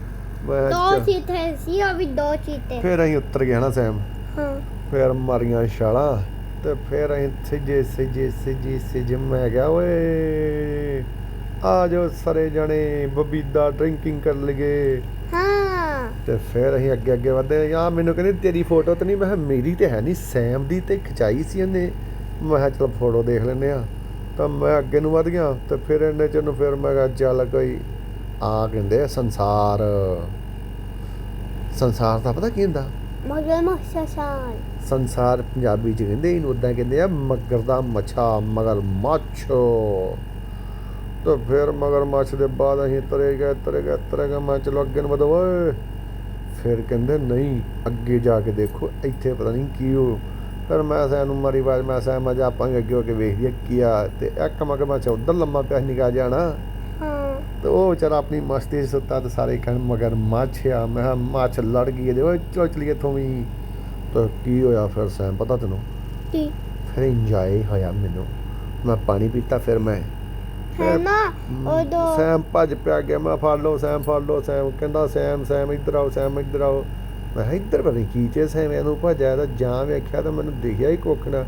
ਮੈਂ ਦੋ ਕਿਹਾ ਚੀਤੇ ਸੀ ਉਹ ਵੀ ਦੋ ਚੀਤੇ ਫਿਰ ਅਸੀਂ ਉੱਤਰ ਗਏ ਨਾ ਸੈਮ? ਹਾਂ। ਫਿਰ ਮਾਰੀਆਂ ਛਾਲਾਂ ਤੇ ਫਿਰ ਅਸੀਂ ਸਿੱਜੇ ਸਿੱਜੇ ਸਿੱਜੇ ਸਿੱਜੇ ਮੈਂ ਗਿਆ ਓਏ ਆ ਜੋ ਸਾਰੇ ਜਣੇ ਬਬੀਦਾ ਡਰਿੰਕਿੰਗ ਕਰ ਲਗੇ। ਹਾਂ। ਤੇ ਫਿਰ ਅਸੀਂ ਅੱਗੇ ਅੱਗੇ ਵਧੇ ਆ ਮੈਨੂੰ ਕਹਿੰਦੇ ਤੇਰੀ ਫੋਟੋ ਤੇ ਨਹੀਂ ਮੈਂ ਕਿਹਾ ਮੇਰੀ ਤੇ ਹੈ ਨਹੀਂ ਸੈਮ ਦੀ ਤੇ ਖਿਚਾਈ ਸੀ ਇਹਨੇ। ਮੈਂ ਕਿਹਾ ਚਲ ਫੋਟੋ ਦੇਖ ਲੈਂਦੇ ਆ ਤਾਂ ਮੈਂ ਅੱਗੇ ਨੂੰ ਵਧ ਗਿਆ ਤੇ ਫਿਰ ਇਹਨੇ ਚ ਨੂੰ ਫਿਰ ਮੈਂ ਕਿਹਾ ਚੱਲ ਕੋਈ ਆ ਕਹਿੰਦੇ ਆ ਸੰਸਾਰ। ਸੰਸਾਰ ਦਾ ਪਤਾ ਕੀ ਹੁੰਦਾ? ਮਗਰ ਮਖਸ਼ਾਨ ਸੰਸਾਰ ਪੰਜਾਬੀ ਚ ਕਹਿੰਦੇ ਇਹਨੂੰ ਉਦਾਂ ਕਹਿੰਦੇ ਆ ਮਗਰ ਦਾ ਮੱਛਾ ਮਗਰ ਮੱਛ। ਤਾਂ ਫਿਰ ਮਗਰ ਮੱਛ ਦੇ ਬਾਅਦ ਅਸੀਂ ਤਰੇ ਗਏ ਤਰੇ ਗਏ ਤਰੇ ਗਏ ਮੈਂ ਚਲੋ ਅੱਗੇ ਨੂੰ ਵਧੋ ਓਏ। ਫਿਰ ਕਹਿੰਦੇ ਨਹੀਂ ਅੱਗੇ ਜਾ ਕੇ ਦੇਖੋ ਇੱਥੇ ਪਤਾ ਨਹੀਂ ਕੀ ਹੋ। ਫਿਰ ਮੈਂ ਸੈਨ ਨੂੰ ਮਾਰੀ ਆਵਾਜ਼ ਮੈਂ ਸੈਨ ਮਜਾ ਆਪਾਂ ਅੱਗੇ ਹੋ ਕੇ ਵੇਖ ਕੀ ਆ। ਤੇ ਇੱਕ ਮਗਰ ਮੱਛ ਉਧਰ ਲੰਮਾ ਪਿਆ ਨਿਕਾ ਜਾਣਾ। ਤੇ ਉਹ ਵਿਚਾਰਾ ਆਪਣੀ ਮਸਤੀ 'ਚ ਸੁੱਤਾ ਤੇ ਸਾਰੇ ਕਹਿਣ ਮਗਰ ਮੱਛ ਆ ਮੈਂ ਮੱਛ ਲੜ ਗਈ ਇਹਦੇ। ਓਏ ਚਲੋ ਚਲੀਏ ਇੱਥੋਂ ਵੀ। ਤਾਂ ਕੀ ਹੋਇਆ ਫਿਰ ਸੈਮ ਪਤਾ ਤੈਨੂੰ? ਕੀ? ਫਿਰ ਇੰਜੋਏ ਹੋਇਆ ਮੈਨੂੰ। ਮੈਂ ਪਾਣੀ ਪੀਤਾ ਫਿਰ ਮੈਂ। ਹੈ ਨਾ ਉਦੋਂ। ਸੈਮ ਭੱਜ ਪਿਆ ਗਿਆ। ਮੈਂ ਫੜ ਲਓ ਸੈਮ ਫੜ ਲਓ ਸੈਮ ਕਹਿੰਦਾ ਸੈਮ ਸੈਮ ਇੱਧਰ ਆਓ ਸੈਮ ਇੱਧਰ ਆਓ। ਮੈਂ ਇੱਧਰ ਪਤਾ ਨਹੀਂ ਕੀ ਚੇ ਸੈਮ ਇਹਨੂੰ ਭੱਜਿਆ ਤਾਂ ਜਾਂ ਵੇਖਿਆ ਤਾਂ ਮੈਨੂੰ ਦਿਖਿਆ ਹੀ ਕੋਖਣਾ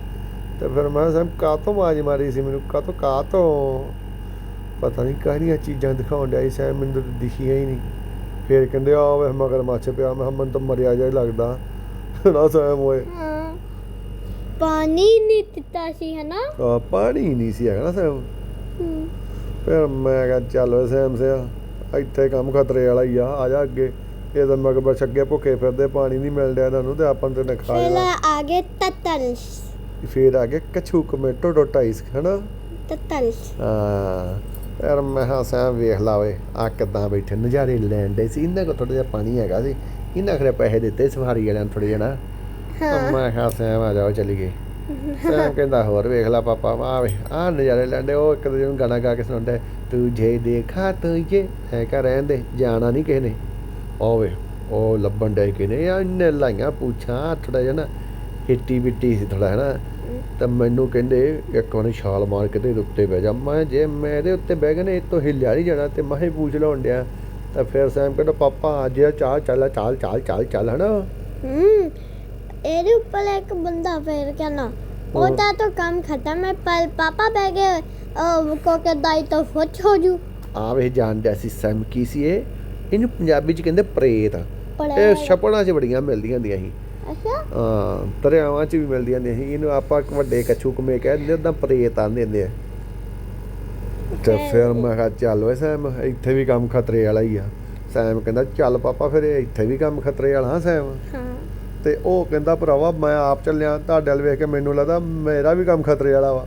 ਤੇ ਫਿਰ ਮੈਂ ਸੈਮ ਕਾਹਤੋਂ ਆਵਾਜ਼ ਮਾਰੀ ਸੀ ਮੈਨੂੰ? ਕਾਹਤੋਂ ਕਾਹਤੋਂ? ਪਤਾ ਨਹੀਂ ਕਾਹਦੀਆਂ ਚੀਜ਼ਾਂ ਦਿਖਾਉਣ ਡਿਆ ਸੀ ਮੈਨੂੰ ਤਾਂ ਦਿਖੀਆਂ ਹੀ ਨਹੀਂ। ਫਿਰ ਕਹਿੰਦੇ ਆ ਵੇ ਮਗਰ ਮੱਛ ਪਿਆ। ਮੈਂ ਮੈਨੂੰ ਤਾਂ ਮਰਿਆ ਹੀ ਲੱਗਦਾ। *laughs* ਨਾ ਓਏ ਹਾਂ। ਪਾਣੀ ਨਹੀਂ ਦਿੱਤਾ ਸੀ ਹੈ ਨਾ ਆ ਪਾਣੀ ਨਹੀਂ ਸੀ ਹੈਗਾ ਨਾ ਹਮ, ਫਿਰ ਮੈਂ ਕਿਹਾ ਚੱਲ ਓਏ ਸੈਮ ਸਿਆ ਇੱਥੇ ਕੰਮ ਖਤਰੇ ਵਾਲਾ ਹੀ ਆ ਆ ਜਾ ਅੱਗੇ। ਇਹ ਤਾਂ ਮਗਰ ਬਸ ਅੱਗੇ ਭੁੱਖੇ ਫਿਰਦੇ ਪਾਣੀ ਨਹੀਂ ਮਿਲ ਰਿਹਾ ਇਹਨਾਂ ਨੂੰ ਤੇ ਆਪਾਂ ਤੇ ਖਾ ਫਿਰ ਲੈਣਾ ਆਗੇ ਤਤਲਸ ਫਿਰ ਆ ਗਏ ਕਛੂ ਕਮੇਟੋ ਡੋਟਾਈਸ ਹਨਾ? ਤਤਲਸ ਹਾਂ। ਫਿਰ ਮੈਂ ਹਾਂ ਸੈਮ ਵੇਖ ਲਾ ਓਏ ਆ ਕਿੱਦਾਂ ਬੈਠੇ। ਨਜ਼ਾਰੇ ਲੈਣ ਦੇ ਸੀ। ਇਹਨਾਂ ਕੋਲ ਥੋੜਾ ਜਿਹਾ ਪਾਣੀ ਹੈਗਾ ਸੀ। ਇਹਨਾਂ ਖਰੇ ਪੈਸੇ ਦਿੱਤੇ ਸਫਾਰੀ ਵਾਲਿਆਂ ਨੂੰ ਥੋੜੇ ਤਾਂ ਹਾਂ। ਮੈਂ ਕਿਹਾ ਸੈਮ ਆ ਜਾਓ ਚਲੀ ਗਏ ਸੈਮ ਕਹਿੰਦਾ ਹੋਰ ਵੇਖ ਲੈ ਪਾਪਾ ਆ ਵੇ ਆ ਨਜ਼ਾਰੇ ਲੈਂਦੇ ਉਹ ਇੱਕ ਦੂਜੇ ਨੂੰ ਗਾਣਾ ਗਾ ਕੇ ਸੁਣਾਉਂਦੇ ਤੁਝੇ ਦੇਖਾ ਤੁਝੇ ਐ ਕਹ ਰਹਿੰਦੇ ਜਾਣਾ ਨਹੀਂ ਕਿਸੇ ਨੇ। ਉਹ ਵੇ ਉਹ ਲੱਭਣ ਡੇ ਕਿ ਨੇ। ਆ ਇੰਨੇ ਲਾਈਆਂ ਪੁੱਛਾਂ ਥੋੜਾ ਜਿਹਾ ਨਾ ਹਿੱਟੀ ਬਿੱਟੀ ਸੀ ਥੋੜਾ ਹੈ ਨਾ। ਤਾਂ ਮੈਨੂੰ ਕਹਿੰਦੇ ਇੱਕ ਵਾਰੀ ਛਾਲ ਮਾਰ ਕੇ ਤੇ ਉੱਤੇ ਬਹਿ ਜਾ। ਮੈਂ ਜੇ ਮੈਂ ਇਹਦੇ ਉੱਤੇ ਬਹਿ ਗਿਆ ਨਾ ਇਹ ਤੋਂ ਹਿੱਲਿਆ ਨਹੀਂ ਜਾਣਾ ਤੇ ਮੈਂ ਹੀ ਪੂਛ ਲਾਉਣ ਡਿਆ। ਤਾਂ ਫਿਰ ਸੈਮ ਕਹਿੰਦਾ ਪਾਪਾ ਅੱਜ ਇਹ ਚਾਲ ਚੱਲ ਚਾਲ ਚਾਲ ਚਾਲ ਚੱਲ ਹਨਾ? ਹਮ ਇਹਦੇ ਉੱਪਰ ਇੱਕ ਬੰਦਾ ਫੇਰ ਹੋਰ। ਉਹਦਾ ਤਾਂ ਕੰਮ ਖਤਮ ਹੈ ਪਰ ਪਾਪਾ ਬਹਿ ਗਏ ਉਹ ਕੋ ਕੇ ਦਾਈ ਤਾਂ ਫੁੱਟ ਹੋ ਜੂ। ਆ ਵੇ ਜਾਣਦਾ ਸੀ ਸੈਮ ਕੀ ਸੀ ਇਹ। ਇਹਨੂੰ ਪੰਜਾਬੀ ਚ ਕਹਿੰਦੇ ਪ੍ਰੇਤ। ਪਰ ਇਹ ਛਪੜਾਂ 'ਚ ਬੜੀਆਂ ਮਿਲਦੀਆਂ ਹੁੰਦੀਆਂ ਸੀ। ਅੱਛਾ। ਹਾਂ ਦਰਿਆਵਾਂ 'ਚ ਵੀ ਮਿਲਦੀਆਂ ਹੁੰਦੀਆਂ ਸੀ ਇਹਨੂੰ ਆਪਾਂ ਇੱਕ ਵੱਡੇ ਕੱਛੂ ਕਮੇ ਕਹਿੰਦੇ ਉਦਾਂ ਪ੍ਰੇਤ ਆਂਦੇ ਆ। ਤੇ ਫਿਰ ਮੈਂ ਕਿਹਾ ਚੱਲ ਓਏ ਸੈਮ ਇੱਥੇ ਵੀ ਕੰਮ ਖਤਰੇ ਵਾਲਾ ਹੀ ਆ। ਸੈਮ ਕਹਿੰਦਾ ਚੱਲ ਪਾਪਾ ਫਿਰ ਇੱਥੇ ਵੀ ਕੰਮ ਖਤਰੇ ਵਾਲਾ ਹਾਂ ਸੈਮ? ਹਾਂ। ਤੇ ਉਹ ਕਹਿੰਦਾ ਭਰਾਵਾ ਮੈਂ ਆਪ ਚੱਲਿਆ ਤੁਹਾਡੇ ਵੱਲ ਵੇਖ ਕੇ ਮੈਨੂੰ ਲੱਗਦਾ ਮੇਰਾ ਵੀ ਕੰਮ ਖਤਰੇ ਵਾਲਾ ਵਾ।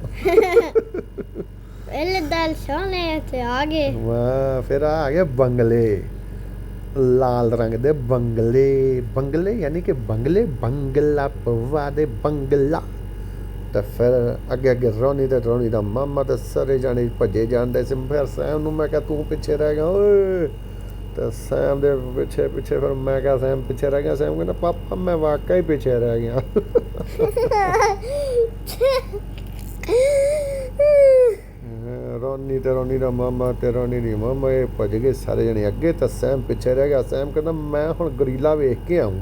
ਇਹ ਦਲ ਸੋਨੇ ਤੇ ਆ ਗਏ। ਵਾਹ ਫਿਰ ਆ ਗਏ ਬੰਗਲੇ। ਲਾਲ ਰੰਗ ਦੇ ਬੰਗਲੇ ਬੰਗਲੇ ਯਾਨੀ ਕਿ ਬੰਗਲੇ ਬੰਗਲਾ ਪਵਾ ਦੇ ਬੰਗਲਾ। ਤੇ ਫਿਰ ਅੱਗੇ ਅੱਗੇ ਰੋਣੀ ਤੇ ਰੋਣੀ ਦਾ ਮਾਮਾ ਤੇ ਸਾਰੇ ਜਾਣੇ ਭੱਜੇ ਜਾਂਦੇ ਸੀ। ਫਿਰ ਸੈਮ ਨੂੰ ਮੈਂ ਕਿਹਾ ਤੂੰ ਪਿੱਛੇ ਰਹਿ ਗਿਆ ਓਏ। ਤੇ ਸੈਮ ਦੇ ਪਿੱਛੇ ਪਿੱਛੇ ਫਿਰ ਮੈਂ ਕਿਹਾ ਸੈਮ ਪਿੱਛੇ ਰਹਿ ਗਿਆ? ਸੈਮ ਕਹਿੰਦਾ ਪਾਪਾ ਮੈਂ ਵਾਕਈ ਪਿੱਛੇ ਰਹਿ ਗਿਆ। ਹਾਂ, *laughs* *laughs* *laughs* ਰੋਨੀ ਤੇ ਰੋਨੀ ਦਾ ਮਾਮਾ ਤੇ ਰੋਨੀ ਦੀ ਮਾਮਾ ਇਹ ਭੱਜ ਗਏ ਸਾਰੇ ਜਣੇ ਅੱਗੇ ਤਾਂ ਸੈਮ ਪਿੱਛੇ ਰਹਿ ਗਿਆ। ਸੈਮ ਕਹਿੰਦਾ ਮੈਂ ਹੁਣ ਗਰੀਲਾ ਵੇਖ ਕੇ ਆਉਂ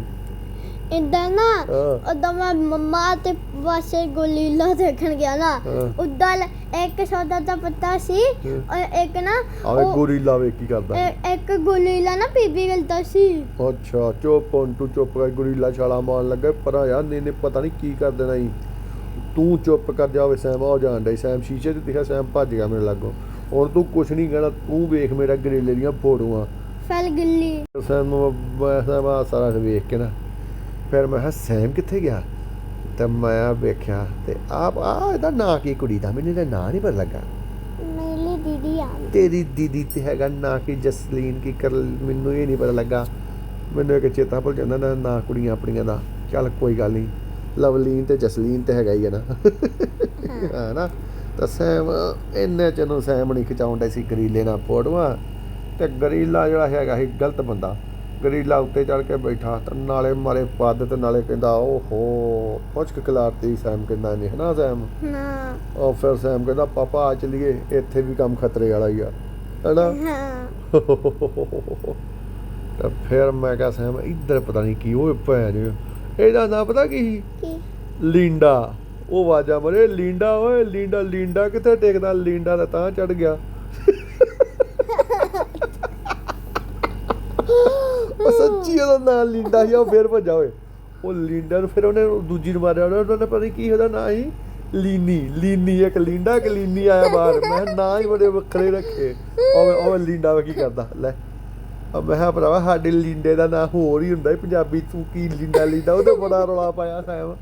ਇਦਾਂ ਨਾ ਹਾਂ। ਉਦੋਂ ਮੈਂ ਮੰਮਾ ਤੇ ਵਾਸੇ ਗੋਲੀਲਾ ਦੇਖਣ ਗਿਆ ਨਾ ਹਾਂ। ਉਦੋਂ ਇੱਕ ਸੌਦਾ ਦਾ ਪਤਾ ਸੀ ਹਾਂ। ਔਰ ਇੱਕ ਨਾ ਆਵੇ ਉਹ- ਗੋਰੀਲਾ ਵੇਖ ਕੀ ਕਰਦਾ। ਇ- ਇੱਕ ਗੋਲੀਲਾ ਨਾ ਪੀਪੀ ਗਲਤਾ ਸੀ। ਅੱਛਾ ਚੁੱਪ ਹੁਣ ਤੂੰ ਚੁੱਪ ਕਰ ਗੁਰੀਲਾ ਛਾਲਾ ਮਾਰਨ ਲੱਗਾ। ਪਰ ਯਾਰ ਨੇ ਨੇ ਪਤਾ ਨਹੀਂ ਕੀ ਕਰ ਦੇਣਾ ਈ। ਤੂੰ ਚੁੱਪ ਕਰ ਜਾਵੇ ਸੈਮ ਆ ਜਾਣ ਡਈ ਸੈਮ ਸ਼ੀਸ਼ੇ 'ਚ ਦਿਖਿਆ ਸੈਮ ਭੱਜ ਗਿਆ ਮੇਰੇ ਲਾਗੋਂ। ਹੁਣ ਤੂੰ ਕੁਛ ਨਹੀਂ ਕਹਿਣਾ ਤੂੰ ਵੇਖ ਮੇਰਾ ਗਰੇਲੇ ਦੀਆਂ ਫੋਟੋਆਂ। ਫੈਲ ਗਿੱਲੀ। ਸੈਮ ਮੈਂ ਸੈਮ ਆ ਸਾਰਾ ਵੇਖ ਕੇ ਨਾ ਫਿਰ ਮੈਂ ਕਿਹਾ ਸੈਮ ਕਿੱਥੇ ਗਿਆ? ਤੇ ਮੈਂ ਵੇਖਿਆ ਤੇ ਆਪ ਆ ਇਹਦਾ ਨਾਂ ਕੀ ਕੁੜੀ ਦਾ? ਮੈਨੂੰ ਇਹਦਾ ਨਾਂ ਨਹੀਂ ਪਤਾ ਲੱਗਾ। ਮੇਰੀ ਦੀਦੀ ਆ। ਤੇਰੀ ਦੀਦੀ ਤੇ ਹੈਗਾ ਨਾਂ ਕੀ? ਜਸਲੀਨ ਕੀ ਕਰ ਮੈਨੂੰ ਇਹ ਨਹੀਂ ਪਤਾ ਲੱਗਾ। ਮੈਨੂੰ ਇੱਕ ਚੇਤਾ ਭੁੱਲ ਜਾਂਦਾ ਨਾ ਨਾਂ ਕੁੜੀਆਂ ਆਪਣੀਆਂ ਦਾ। ਚੱਲ ਕੋਈ ਗੱਲ ਨਹੀਂ। ਲਵਲੀਨ ਤੇ ਜਸਲੀਨ ਤੇ ਹੈਗਾ ਹੀ ਹੈ ਨਾ। ਹਾਂ। ਨਾ। ਤਾਂ ਸੈਮ ਇੰਨੇ ਚ ਨੂੰ ਸੈਮ ਨਹੀਂ ਖਿਚਾਉਂਦਾ ਸੀ ਗਰੀਲੇ ਨਾਲ ਫੋਟੋਆਂ। ਤੇ ਗਰੀਲਾ ਜਿਹੜਾ ਹੈਗਾ ਸੀ ਗਲਤ ਬੰਦਾ। ਗਰੀਲਾ ਉੱਤੇ ਚੜ ਕੇ ਬੈਠਾ ਤੇ ਨਾਲੇ ਮਾਰੇ ਪੱਦ ਤੇ ਨਾਲੇ ਕਹਿੰਦਾ ਓਹੋ ਪੁੱਛ ਕੇ ਖਿਲਾਰਤੀ ਸੈਮ ਕਹਿੰਦਾ ਨਹੀਂ ਹਨਾ ਸੈਮ? ਨਾ। ਉਹ ਫਿਰ ਸੈਮ ਕਹਿੰਦਾ ਪਾਪਾ ਆ ਚਲੀਏ ਇੱਥੇ ਵੀ ਕੰਮ ਖਤਰੇ ਵਾਲਾ ਹੀ ਆ। ਹੈਨਾ? ਹਾਂ। *laughs* ਤਾਂ ਫਿਰ ਮੈਂ ਕਿਹਾ ਸੈਮ ਇੱਧਰ ਪਤਾ ਨਹੀਂ ਕੀ ਹੋਏ ਭੈਣ। ਇਹਦਾ ਨਾਂ ਪਤਾ ਕੀ ਸੀ? ਲਿੰਡਾ। ਉਹ ਵਾਜਾ ਮਰੇ ਲਿੰਡਾ ਓਏ ਲਿੰਡਾ ਲਿੰਡਾ ਕਿੱਥੇ ਟੇਕਦਾ? ਲਿੰਡਾ ਤਾਂ ਤਾਂ ਚੜ ਗਿਆ। ਉਹ ਸੱਚੀ ਉਹਦਾ ਨਾਂ ਲਿੰਡਾ ਹੀ ਉਹ ਫੇਰ ਭੱਜਾ ਓਏ। ਉਹ ਲਿੰਡਾ ਨੂੰ ਫਿਰ ਉਹਨੇ ਦੂਜੀ ਨੂੰ ਮਾਰਿਆ ਉਹਨੇ ਪਤਾ ਨਹੀਂ ਕੀ ਉਹਦਾ ਨਾਂ ਸੀ? ਲੀਨੀ। ਲੀਨੀ ਇੱਕ ਲਿੰਡਾ ਇੱਕ ਲੀਨੀ ਆਇਆ ਬਾਹਰ। ਮੈਂ ਨਾਂ ਹੀ ਬੜੇ ਵੱਖਰੇ ਰੱਖੇ। ਓਏ ਓਏ ਲਿੰਡਾ ਵਾ ਕੀ ਕਰਦਾ? ਲੈ। ਆ ਮੈਂ ਕਿਹਾ, ਭਰਾਵਾ, ਸਾਡੇ ਲਿੰਡੇ ਦਾ ਨਾਂ ਹੋਰ ਹੀ ਹੁੰਦਾ ਸੀ, ਪੰਜਾਬੀ ਤੂੰ ਕੀ ਲਿੰਡਾ ਲਿੰਡਾ ਉਹਦੇ ਬੜਾ ਰੌਲਾ ਪਾਇਆ ਸੈਮ।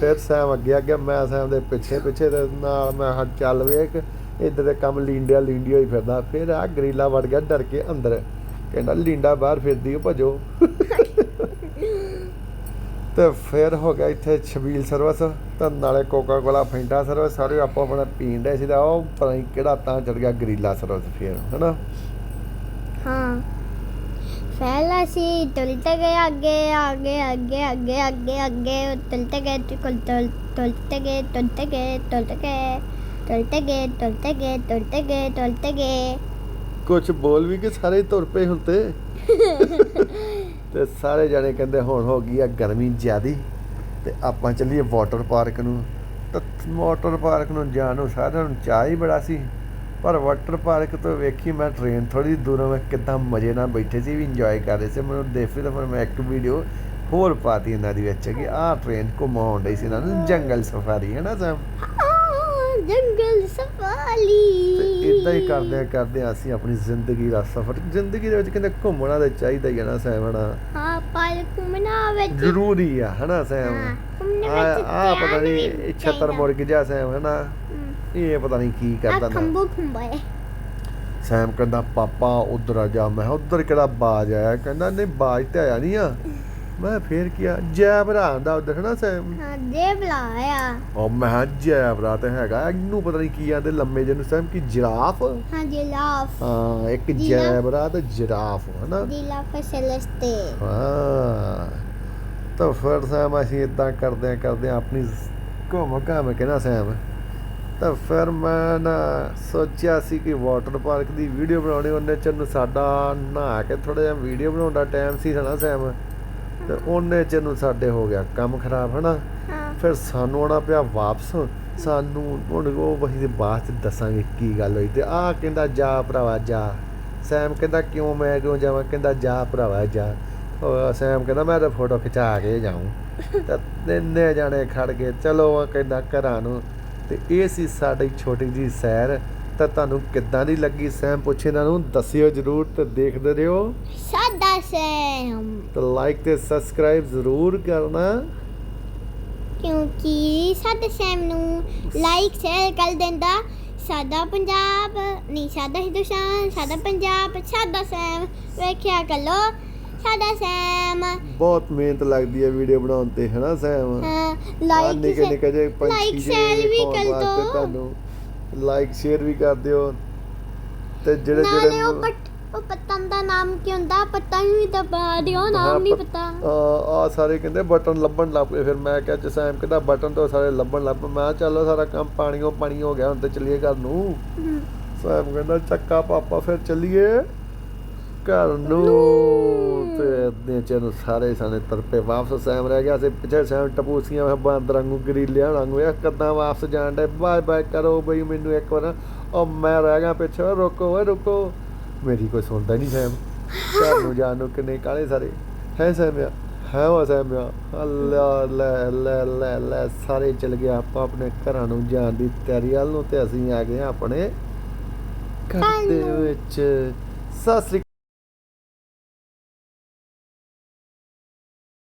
ਫਿਰ ਸੈਮ ਅੱਗੇ ਅੱਗੇ ਮੈਂ ਸੈਮ ਦੇ ਪਿੱਛੇ ਪਿੱਛੇ ਦੇ ਨਾਲ ਮੈਂ ਹਾਂ ਚੱਲ ਵੇਖ, ਇੱਧਰ ਦੇ ਕੰਮ ਲੀਂਡਿਆ ਲੀਂਡਿਆ ਹੀ ਫਿਰਦਾ। ਫਿਰ ਆ ਗਰੀਲਾ ਵੜ ਗਿਆ ਡਰ ਕੇ ਅੰਦਰ। ਕਹਿੰਦਾ ਲੀਂਡਾ ਬਾਹਰ ਫਿਰਦੀ ਓ, ਭਜੋ। ਤੇ ਫਿਰ ਹੋ ਗਿਆ ਇੱਥੇ ਛਬੀਲ ਸਰਵਿਸ, ਤਾਂ ਨਾਲੇ ਕੋਕਾ ਕੋਲਾ ਫੈਂਟਾ ਸਰਵਿਸ, ਸਾਰੇ ਆਪੋ ਆਪਣਾ ਪੀਣ ਸੀ ਤਾਂ ਉਹ ਪਤਾ ਨਹੀਂ ਕਿਹੜਾ ਤਾਂ ਚੜ ਗਿਆ ਗਰੀਲਾ ਸਰਵਿਸ ਫਿਰ, ਹਨਾ? ਤੁਲਤੇ ਗਏ ਅੱਗੇ ਅੱਗੇ ਅੱਗੇ ਅੱਗੇ ਅੱਗੇ ਅੱਗੇ ਤੁਲਤੇ ਗਏ ਤੁਲ ਤੁਲ ਤੁਲਤੇ ਗਏ ਤੁਲਤੇ ਗਏ ਤੁਲਤੇ ਗਏ ਤੁਲਤੇ ਗਏ ਤੁਲਤੇ ਗਏ ਤੁਲਤੇ ਗਏ ਤੁਲਤੇ ਗਏ। ਕੁਝ ਬੋਲ ਵੀ ਕਿ ਸਾਰੇ ਤੁਰ ਪਏ ਹੁਣ ਤੇ। *laughs* ਤੇ ਸਾਰੇ ਜਾਣੇ ਕਹਿੰਦੇ ਹੁਣ ਹੋ ਗਈ ਆ ਗਰਮੀ ਜ਼ਿਆਦੀ ਤੇ ਆਪਾਂ ਚੱਲੀਏ ਵਾਟਰ ਪਾਰਕ ਨੂੰ। ਤਾਂ ਵਾਟਰ ਪਾਰਕ ਨੂੰ ਜਾਣ ਨੂੰ ਸਾਰਿਆਂ ਨੂੰ ਚਾਹ ਹੀ ਬੜਾ ਸੀ। ਪਰ ਵਾਟਰ ਪਾਰਕ ਤੋਂ ਵੇਖੀ ਮੈਂ ਟ੍ਰੇਨ ਥੋੜੀ ਦੂਰੋਂ ਮੈਂ ਕਿਦਾਂ ਮਜ਼ੇ ਨਾਲ ਬੈਠੇ ਸੀ ਵੀ ਇੰਜੋਏ ਕਰ ਰਹੇ ਸੀ। ਮੈਨੂੰ ਦੇਖ ਫਿਰ ਫਿਰ ਮੈਂ ਇੱਕ ਵੀਡੀਓ ਹੋਰ ਪਾਤੀ ਇਹਨਾਂ ਦੀ ਵਿੱਚ ਕਿ ਆਹ ਟ੍ਰੇਨ ਘੁਮਾਉਣ ਡਈ ਸੀ ਇਹਨਾਂ ਨੂੰ ਜੰਗਲ ਸਫਾਰੀ ਹੈ ਨਾ ਆਹ, ਜੰਗਲ ਸਫਾਰੀ। ਤੇ ਇਦਾਂ ਹੀ ਕਰਦੇ ਕਰਦੇ ਅਸੀਂ ਆਪਣੀ ਜ਼ਿੰਦਗੀ ਦਾ ਸਫ਼ਰ ਜ਼ਿੰਦਗੀ ਦੇ ਵਿੱਚ ਕਹਿੰਦੇ ਘੁੰਮਣਾ ਤਾਂ ਚਾਹੀਦਾ ਹੀ ਹੈ ਨਾ ਹਨਾ ਹਾਂ ਪਰ ਘੁੰਮਣਾ ਵਿੱਚ ਜ਼ਰੂਰੀ ਆ ਹਨਾ ਘੁੰਮਣੇ ਆ ਪਤਾ ਨਹੀਂ ਛਤਰ। ਮੁਰਗ ਜਾ ਸੈਮ ਹਨਾ ਇਹ ਪਤਾ ਨਹੀਂ ਕੀ ਕਰਦਾ ਨਾ ਖੰਬੂ ਖੰਬਾਏ ਸੈਮ ਕਹਿੰਦਾ ਪਾਪਾ ਉਧਰ ਆ ਜਾ। ਮੈਂ ਉਧਰ ਕਿਹੜਾ ਬਾਜ ਆਇਆ? ਕਹਿੰਦਾ ਨਹੀਂ ਬਾਜ ਤੇ ਆਇਆ ਨਹੀਂ ਆ। ਮੈਂ ਫੇਰ ਕੀ ਆ? ਜੈ ਭਰਾ ਦਾ ਉਧਰ ਹਨਾ ਸੈਮ? ਹਾਂ ਦੇ ਬੁਲਾਇਆ ਉਹ ਮੈਂ ਕਿਹਾ ਜੈ ਭਰਾ ਤੇ ਹੈਗਾ। ਇਹਨੂੰ ਪਤਾ ਨਹੀਂ ਕੀ ਆਂਦੇ ਲੰਮੇ ਜਿਹੇ ਨੂੰ ਸੈਮ ਕੀ ਜਿਰਾਫ? ਹਾਂ ਜਿਲਾਫ ਹਾਂ ਇੱਕ। ਜੈਬਰਾ ਤੇ ਜਿਰਾਫ ਹਨਾ? ਜਿਲਾਫ ਸੈਲੈਸਟੇ ਹਾਂ। ਤਾਂ ਫਿਰ ਸੈਮ ਅਸੀਂ ਇਦਾਂ ਕਰਦੇ ਆ ਕਰਦੇ ਆ ਆਪਣੀ ਘੁੰਮ ਘਾਮ ਕੇ ਨਾ ਸੈਮ। ਤਾਂ ਫਿਰ ਮੈਂ ਨਾ ਸੋਚਿਆ ਸੀ ਕਿ ਵਾਟਰ ਪਾਰਕ ਦੀ ਵੀਡੀਓ ਬਣਾਉਣੀ ਉਹਨੇ ਚ ਨੂੰ ਸਾਡਾ ਨਹਾ ਕੇ ਥੋੜਾ ਜਿਹਾ ਵੀਡੀਓ ਬਣਾਉਣ ਦਾ ਟਾਈਮ ਸੀ ਹਨਾ ਸੈਮ। ਤੇ ਉਹਨੇ ਚ ਨੂੰ ਸਾਡੇ ਹੋ ਗਿਆ ਕੰਮ ਖਰਾਬ ਹਨਾ। ਫਿਰ ਸਾਨੂੰ ਆਉਣਾ ਪਿਆ ਵਾਪਸ। ਸਾਨੂੰ ਹੁਣ ਉਹ ਵਹੀ ਦੇ ਬਾਅਦ ਚ ਦੱਸਾਂਗੇ ਕੀ ਗੱਲ ਹੋਈ ਤੇ ਆਹ ਕਹਿੰਦਾ ਜਾ ਭਰਾਵਾ ਜਾ। ਸੈਮ ਕਹਿੰਦਾ ਕਿਉਂ ਮੈਂ ਕਿਉਂ ਜਾਵਾਂ? ਕਹਿੰਦਾ ਜਾ ਭਰਾਵਾ ਜਾ। ਉਹ ਸੈਮ ਕਹਿੰਦਾ ਮੈਂ ਤਾਂ ਫੋਟੋ ਖਿਚਾ ਕੇ ਜਾਊਂ। *laughs* ਤਾਂ ਤਿੰਨੇ ਜਾਣੇ ਖੜ ਗਏ ਚਲੋ ਕਹਿੰਦਾ ਘਰਾਂ ਨੂੰ ਤੇ ਇਹ ਸੀ ਸਾਡੀ ਛੋਟੀ ਜੀ ਸੈਰ। ਤਾਂ ਤੁਹਾਨੂੰ ਕਿੱਦਾਂ ਦੀ ਲੱਗੀ ਸੈਮ ਪੁੱਛੇ ਇਹਨਾਂ ਨੂੰ ਦੱਸਿਓ ਜਰੂਰ ਤੇ ਦੇਖਦੇ ਰਹੋ। ਸਾਡਾ ਸੈਮ ਤੇ ਲਾਈਕ ਤੇ ਸਬਸਕ੍ਰਾਈਬ ਜ਼ਰੂਰ ਕਰਨਾ। ਕਿਉਂਕਿ ਸਾਡੇ ਸੈਮ ਨੂੰ ਲਾਈਕ ਸ਼ੇਅਰ ਕਰ ਦਿੰਦਾ। ਸਾਡਾ ਪੰਜਾਬ ਨਹੀਂ ਸਾਡਾ ਹਿੰਦੁਸਤਾਨ ਸਾਡਾ ਪੰਜਾਬ ਸਾਡਾ ਸੈਮ ਵੇਖਿਆ ਕਰੋ। ਸਾਡਾ ਸੈਮ। ਬਹੁਤ ਮਿਹਨਤ ਲੱਗਦੀ ਹੈ ਵੀਡੀਓ ਬਣਾਉਣ ਤੇ ਹਨਾ ਸੈਮ? ਲਾਈਕ ਨਿੱਕੇ ਨਿੱਕੇ like, ਜਿਹੇ share ਵੀ ਕਰ ਦਿਓ। ਤੁਹਾਨੂੰ। ਲਾਈਕ ਸ਼ੇਅਰ ਵੀ ਕਰ ਦਿਓ। ਤੇ ਜਿਹੜੇ ਜਿਹੜੇ ਉਹ ਬਟ ਉਹ ਪਤੰਗ ਦਾ ਨਾਮ ਕੀ ਹੁੰਦਾ? ਪਤਾ ਹੀ ਨਹੀਂ ਤਾਂ ਬਾ ਦਿਓ ਨਾਮ ਨਹੀਂ ਪਤਾ। ਆ ਸਾਰੇ ਕਹਿੰਦੇ ਬਟਨ ਲੱਭਣ ਲੱਗ ਪਏ। ਫਿਰ ਮੈਂ ਕਿਹਾ ਜਸੈਮ ਕਹਿੰਦਾ ਬਟਨ ਤੋਂ ਸਾਰੇ ਲੱਭਣ ਲੱਗ ਪਏ। ਮੈਂ ਚਲੋ ਸਾਰਾ ਕੰਮ ਪਾਣੀਓ ਪਾਣੀ ਹੋ ਗਿਆ ਹੁਣ ਤੇ ਚੱਲੀਏ ਘਰ ਨੂੰ। ਸੈਮ ਕਹਿੰਦਾ ਚੱਕਾ ਪਾਪਾ ਫਿਰ ਚੱਲੀਏ। ਘਰ ਨੂੰ ਤੇ ਅੱਧੇ ਚ ਨੂੰ ਸਾਰੇ ਸਾਨੇ ਤਰਪੇ ਵਾਪਸ ਸੈਮ ਰਹਿ ਗਿਆ ਸੀ। ਪਿੱਛੇ ਸੈਮ ਟਪੂਸੀਆਂ ਬਾਂਦਰਾਂ ਨੂੰ ਗਰੀਲਿਆਂ ਵਾਂਗੂ ਇਹ ਕਦਾਂ ਵਾਪਸ ਜਾਣ ਦੇ ਬਾਏ ਬਾਏ ਕਰੋ ਬਈ ਮੈਨੂੰ ਇੱਕ ਵਾਰ। ਉਹ ਮੈਂ ਰਹਿ ਗਿਆ ਪਿੱਛੇ। ਰੁਕੋ ਓਏ ਰੁਕੋ। ਮੇਰੀ ਕੋਈ ਸੁਣਦਾ ਨਹੀਂ ਸੈਮ ਘਰ ਨੂੰ ਜਾਣ ਨੂੰ ਕਿੰਨੇ ਕਾਲੇ ਸਾਰੇ। ਹੈ ਸੈਮ ਆ। ਹੈ ਉਹ ਸੈਮ ਆ। ਅੱਲਾ ਲੈ ਲੈ ਲੈ ਲੈ। ਸਾਰੇ ਚਲ ਗਏ। ਆਪਾਂ ਆਪਣੇ ਘਰਾਂ ਨੂੰ ਜਾਣ ਦੀ ਤਿਆਰੀ। ਵੱਲ ਨੂੰ ਤੇ ਅਸੀਂ ਆ ਗਏ ਆਪਣੇ ਘਰ ਦੇ ਨੂੰ। ਵਿੱਚ। ਸਤਿ ਸ੍ਰੀ